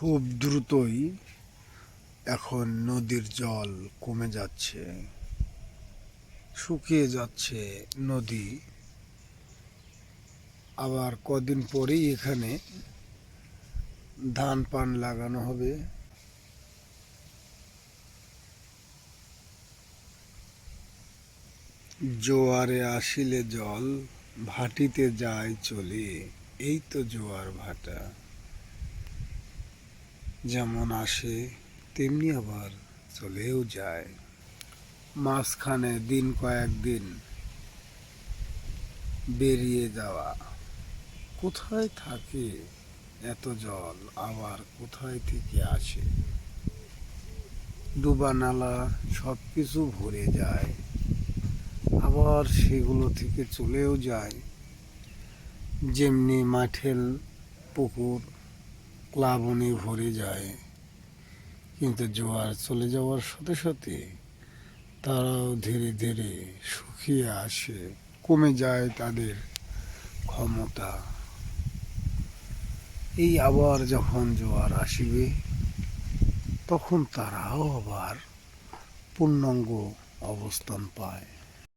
খুব দ্রুতই এখন নদীর জল কমে যাচ্ছে, শুকিয়ে যাচ্ছে নদী। আবার কদিন পরেই এখানে ধান পান লাগানো হবে। জোয়ারে আসিলে জল, ভাটিতে যায় চলে, এই তো জোয়ার ভাটা। যেমন আসে, তেমনি আবার চলেও যায়। মাঝখানে দিন কয়েকদিন বেরিয়ে যাওয়া। কোথায় থাকে এত জল, আবার কোথায় থেকে আসে? ডুবা নালা সব কিছু ভরে যায়। আবার সেগুলো থেকে চলেও যায়। যেমনি মাঠের পুকুর প্লাবনে ভরে যায়। কিন্তু জোয়ার চলে যাওয়ার সাথে সাথে তারাও ধীরে ধীরে শুকিয়ে আসে। কমে যায় তাদের ক্ষমতা। এই আবার যখন জোয়ার আসিবে, তখন তারাও আবার পূর্ণাঙ্গ অবস্থান পায়।